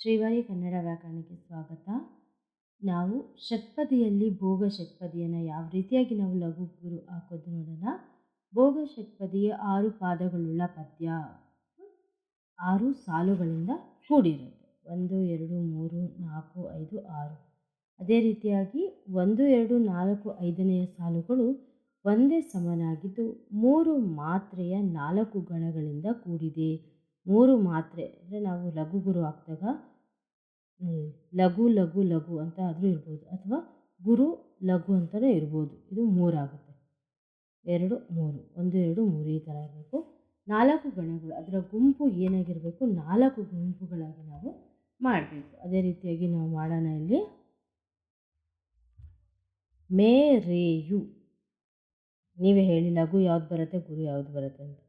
ಶ್ರೀವಾರಿ ಕನ್ನಡ ವ್ಯಾಕರಣಕ್ಕೆ ಸ್ವಾಗತ. ನಾವು ಷಟ್ಪದಿಯಲ್ಲಿ ಭೋಗ ಷಟ್ಪದಿಯನ್ನು ಯಾವ ರೀತಿಯಾಗಿ ನಾವು ಲಘು ಗುರು ಹಾಕೋದು ನೋಡೋಣ. ಭೋಗ ಷಟ್ಪದಿಯ ಆರು ಪಾದಗಳುಳ್ಳ ಪದ್ಯ. ಆರು ಸಾಲುಗಳಿಂದ ಕೂಡಿರುತ್ತೆ ಒಂದು, ಎರಡು, ಮೂರು, ನಾಲ್ಕು, ಐದು, ಆರು. ಅದೇ ರೀತಿಯಾಗಿ ಒಂದು, ಎರಡು, ನಾಲ್ಕು, ಐದನೆಯ ಸಾಲುಗಳು ಒಂದೇ ಸಮನಾಗಿದ್ದು ಮೂರು ಮಾತ್ರೆಯ ನಾಲ್ಕು ಗಣಗಳಿಂದ ಕೂಡಿದೆ. ಮೂರು ಮಾತ್ರೆ, ಅಂದರೆ ನಾವು ಲಘು ಗುರು ಹಾಕಿದಾಗ ಲಘು ಲಘು ಲಘು ಅಂತ ಆದರೂ ಇರ್ಬೋದು, ಅಥವಾ ಗುರು, ಲಘು ಅಂತಲೇ ಇರ್ಬೋದು. ಇದು ಮೂರಾಗುತ್ತೆ. ಎರಡು, ಮೂರು, ಒಂದು, ಎರಡು, ಮೂರು, ಈ ಥರ ಇರಬೇಕು. ನಾಲ್ಕು ಗಣಗಳು, ಅದರ ಗುಂಪು ಏನಾಗಿರಬೇಕು, ನಾಲ್ಕು ಗುಂಪುಗಳಾಗಿ ನಾವು ಮಾಡಬೇಕು. ಅದೇ ರೀತಿಯಾಗಿ ನಾವು ಮಾಡೋಣ ಇಲ್ಲಿ. ಮೇ ರೇ ಯು ನೀವೇ ಹೇಳಿ, ಲಘು ಯಾವ್ದು ಬರುತ್ತೆ, ಗುರು ಯಾವ್ದು ಬರುತ್ತೆ ಅಂತ.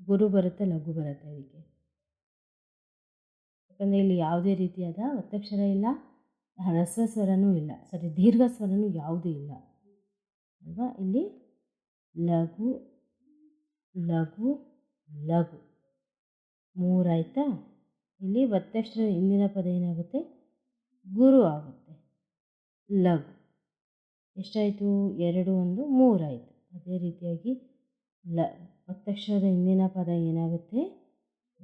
ಗುರು ಬರುತ್ತೆ, ಲಘು ಬರುತ್ತೆ ಅದಕ್ಕೆ. ಯಾಕಂದರೆ ಇಲ್ಲಿ ಯಾವುದೇ ರೀತಿಯಾದ ಒತ್ತಕ್ಷರ ಇಲ್ಲ ಹ್ರಸ್ವ ಸ್ವರನೂ ಇಲ್ಲ ಸಾರಿ ದೀರ್ಘ ಸ್ವರನೂ ಯಾವುದೂ ಇಲ್ಲ. ಅಲ್ವಾ? ಇಲ್ಲಿ ಲಘು ಲಘು ಲಘು. ಮೂರಾಯ್ತಾ ಇಲ್ಲಿ ಒತ್ತಕ್ಷರ ಹಿಂದಿನ ಪದ ಏನಾಗುತ್ತೆ? ಗುರು ಆಗುತ್ತೆ. ಲಘು. ಎಷ್ಟಾಯಿತು? ಎರಡು, ಒಂದು ಮೂರಾಯಿತು ಅದೇ ರೀತಿಯಾಗಿ ಲ ಒತ್ತಕ್ಷರದ ಹಿಂದಿನ ಪದ ಏನಾಗುತ್ತೆ?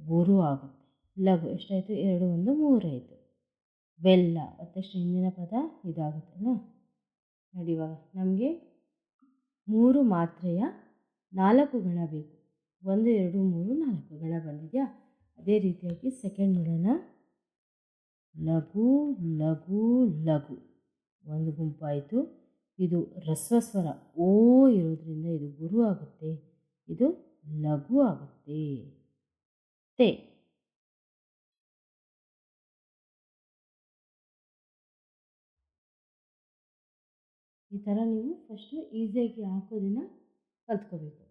ಗುರು ಆಗುತ್ತೆ. ಲಘು ಎಷ್ಟಾಯಿತು? ಎರಡು ಒಂದು ಮೂರಾಯಿತು ಬೆಲ್ಲ ಒತ್ತಕ್ಷರ ಹಿಂದಿನ ಪದ ಇದಾಗುತ್ತಲ್ಲ? ನೋಡಿ ನಮಗೆ ಮೂರು ಮಾತ್ರೆಯ ನಾಲ್ಕು ಗಣ ಬೇಕು. ಒಂದು, ಎರಡು, ಮೂರು, ನಾಲ್ಕು ಗಣ ಬಂದಿದೆಯಾ? ಅದೇ ರೀತಿಯಾಗಿ ಸೆಕೆಂಡ್ ನೋಡೋಣ ಲಘು ಲಘು ಲಘು. ಒಂದು ಗುಂಪಾಯಿತು. ಇದು ರಸ್ವಸ್ವರ ಓ ಇರೋದ್ರಿಂದ ಇದು ಗುರು ಆಗುತ್ತೆ. ಇದು ಲಘು ಆಗುತ್ತೆ. ತೆ. ಈ ಥರ ನೀವು ಫಸ್ಟು ಈಸಿಯಾಗಿ ಹಾಕೋದನ್ನು ಕಲ್ತ್ಕೋಬೇಕು.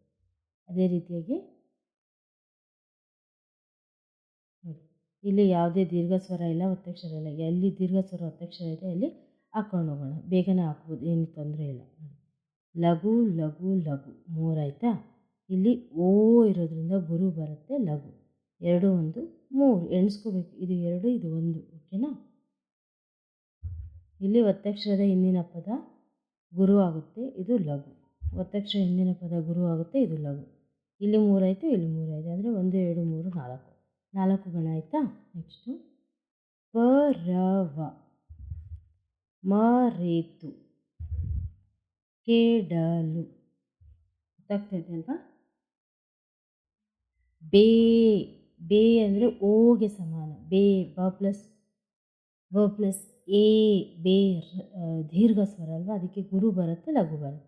ಅದೇ ರೀತಿಯಾಗಿ ನೋಡಿ, ಇಲ್ಲಿ ಯಾವುದೇ ದೀರ್ಘ ಸ್ವರ ಇಲ್ಲ, ಒತ್ತಕ್ಷರ ಇಲ್ಲ. ಎಲ್ಲಿ ದೀರ್ಘ ಸ್ವರ, ಒತ್ತಕ್ಷರ ಇದೆ, ಅಲ್ಲಿ ಹಾಕ್ಕೊಂಡು ಹೋಗೋಣ. ಬೇಗನೆ ಹಾಕ್ಬೋದು, ಏನು ತೊಂದರೆ ಇಲ್ಲ. ಲಘು ಲಘು ಲಘು. ಮೂರಾಯ್ತಾ ಇಲ್ಲಿ ಓ ಇರೋದ್ರಿಂದ ಗುರು ಬರುತ್ತೆ ಲಘು. ಎರಡು, ಒಂದು, ಮೂರು. ಎಣಿಸ್ಕೋಬೇಕು. ಇದು ಎರಡು, ಇದು ಒಂದು. ಓಕೆನಾ? ಇಲ್ಲಿ ಒತ್ತಕ್ಷರದ ಹಿಂದಿನ ಪದ ಗುರು ಆಗುತ್ತೆ, ಇದು ಲಘು. ಒತ್ತಕ್ಷರ ಹಿಂದಿನ ಪದ ಗುರು ಆಗುತ್ತೆ, ಇದು ಲಘು. ಇಲ್ಲಿ ಮೂರಾಯಿತು ಇಲ್ಲಿ ಮೂರಾಯಿತು. ಅಂದರೆ ಒಂದು, ಎರಡು, ಮೂರು, ನಾಲ್ಕು. ನಾಲ್ಕು ಗಣ ಆಯಿತಾ? ನೆಕ್ಸ್ಟು ಪರವ ಮರೇತು ಕೇಡಲು ಗೊತ್ತಾಗ್ತೈತೆ ಅಲ್ವಾ? ಬೇ ಬೇ ಅಂದರೆ ಓಗೆ ಸಮಾನ. ಬೇ, ಬ ಪ್ಲಸ್ ಬ ಪ್ಲಸ್ ಎ, ಬೇ ದೀರ್ಘ ಸ್ವರ ಅಲ್ವಾ? ಅದಕ್ಕೆ ಗುರು ಬರುತ್ತೆ, ಲಘು ಬರುತ್ತೆ.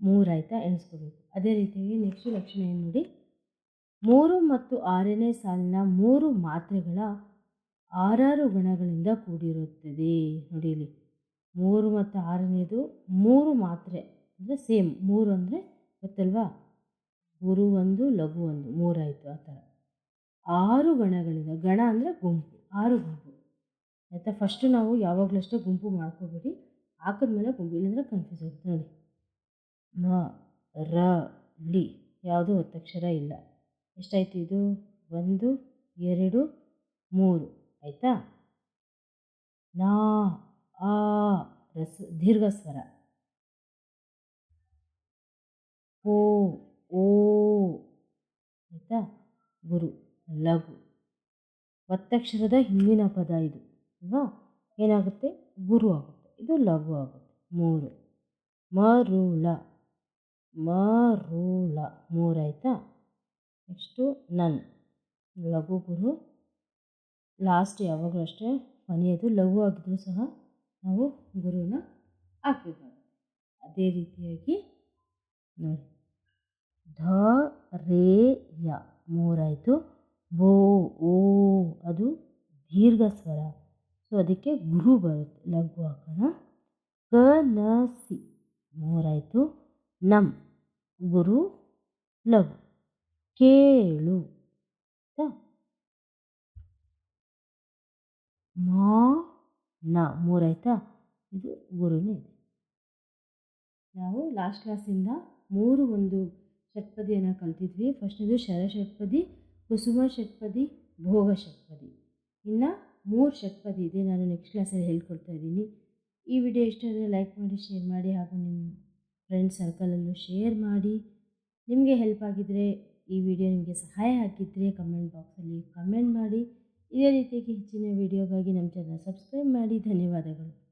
ಮೂರಾಯ್ತಾ ಎಣಿಸ್ಕೋಬೇಕು. ಅದೇ ರೀತಿಯಾಗಿ ನೆಕ್ಸ್ಟ್ ಲಕ್ಷಣ ಏನು ನೋಡಿ? ಮೂರು ಮತ್ತು ಆರನೇ ಸಾಲಿನ ಮೂರು ಮಾತ್ರೆಗಳ ಆರಾರು ಗುಣಗಳಿಂದ ಕೂಡಿರುತ್ತದೆ. ನೋಡಿ ಇಲ್ಲಿ. ಮೂರು ಮತ್ತು ಆರನೇದು ಮೂರು ಮಾತ್ರೆ ಅಂದರೆ ಸೇಮ್. ಮೂರು ಅಂದರೆ ಗೊತ್ತಲ್ವಾ? ಗುರು ಒಂದು, ಲಘು ಒಂದು, ಮೂರಾಯಿತು ಆ ಥರ. ಆರು ಗಣಗಳಿಂದ, ಗಣ ಅಂದರೆ ಗುಂಪು, ಆರು ಗುಂಪು. ಆಯಿತಾ? ಫಸ್ಟು ನಾವು ಯಾವಾಗಲೂ ಅಷ್ಟೇ ಗುಂಪು ಮಾಡ್ಕೋಬೇಡಿ ಹಾಕಿದ್ಮೇಲೆ ಗುಂಪು, ಇಲ್ಲಂದ್ರೆ ಕನ್ಫ್ಯೂಸ್ ಆಗುತ್ತೆ ನೋಡಿ. ಮ, ರ ಲಿ ಯಾವುದೂ ಒತ್ತಕ್ಷರ ಇಲ್ಲ. ಎಷ್ಟಾಯ್ತು ಇದು? ಒಂದು, ಎರಡು, ಮೂರು. ಆಯಿತಾ? ನಾ, ಆ, ರಸ ದೀರ್ಘ ಸ್ವರ ಓ ಓ ಆಯಿತಾ? ಗುರು, ಲಘು. ಒತ್ತಕ್ಷರದ ಹಿಂದಿನ ಪದ ಇದು ಅಲ್ವಾ ಏನಾಗುತ್ತೆ? ಗುರು ಆಗುತ್ತೆ. ಇದು ಲಘು ಆಗುತ್ತೆ. ಮೂರು. ಮರುಳ. ಮರುಳ. ಮೂರಾಯ್ತಾ ನೆಕ್ಸ್ಟು ನನ್. ಲಘು ಗುರು. ಲಾಸ್ಟ್ ಯಾವಾಗಲೂ ಅಷ್ಟೇ ಕೊನೆಯದು. ಲಘು ಆಗಿದ್ರೂ ಸಹ ನಾವು ಗುರುನ ಹಾಕಬೇಕು ಅದೇ ರೀತಿಯಾಗಿ ನೋಡಿ. ಧ, ರೇ, ಯ ಮೂರಾಯಿತು. ಬೋ ಓ, ಅದು ದೀರ್ಘ ಸ್ವರ ಸೊ ಅದಕ್ಕೆ ಗುರು ಬರುತ್ತೆ, ಲಘು ಹಾಕೋಣ ಕ, ನ, ಸಿ ಮೂರಾಯಿತು. ನಮ್ ಗುರು, ಲಘು. ಕೇಳು ಮಾ, ನ ಮೂರಾಯ್ತಾ? ಇದು ಗುರುನೇ ಇದೆ. ನಾವು ಲಾಸ್ಟ್ ಕ್ಲಾಸಿಂದ ಮೂರು ಒಂದು ಷಟ್ಪದಿಯನ್ನು ಕಲ್ತಿದ್ವಿ. ಫಸ್ಟದು ಶರ ಷಟ್ಪದಿ ಕುಸುಮ ಷಟ್ಪದಿ, ಭೋಗ ಷಟ್ಪದಿ. ಇನ್ನು ಮೂರು ಷಟ್ಪದಿ ಇದೆ. ನಾನು ನೆಕ್ಸ್ಟ್ ಕ್ಲಾಸಲ್ಲಿ ಹೇಳ್ಕೊಡ್ತಾ ಇದ್ದೀನಿ. ಈ ವಿಡಿಯೋ ಇಷ್ಟ ಆದರೆ ಲೈಕ್ ಮಾಡಿ ಶೇರ್ ಮಾಡಿ ಹಾಗೂ ನಿಮ್ಮ ಫ್ರೆಂಡ್ ಸರ್ಕಲಲ್ಲೂ ಶೇರ್ ಮಾಡಿ. ನಿಮಗೆ ಹೆಲ್ಪ್ ಆಗಿದ್ದರೆ ಈ ವಿಡಿಯೋ ನಿಮಗೆ ಸಹಾಯ ಆಗಿದ್ದರೆ ಕಮೆಂಟ್ ಬಾಕ್ಸಲ್ಲಿ ಕಮೆಂಟ್ ಮಾಡಿ. ಇದೇ ರೀತಿಯಾಗಿ ಹೆಚ್ಚಿನ ವಿಡಿಯೋಗಾಗಿ ನಮ್ಮ ಚಾನಲ್ ಸಬ್ಸ್ಕ್ರೈಬ್ ಮಾಡಿ. ಧನ್ಯವಾದಗಳು.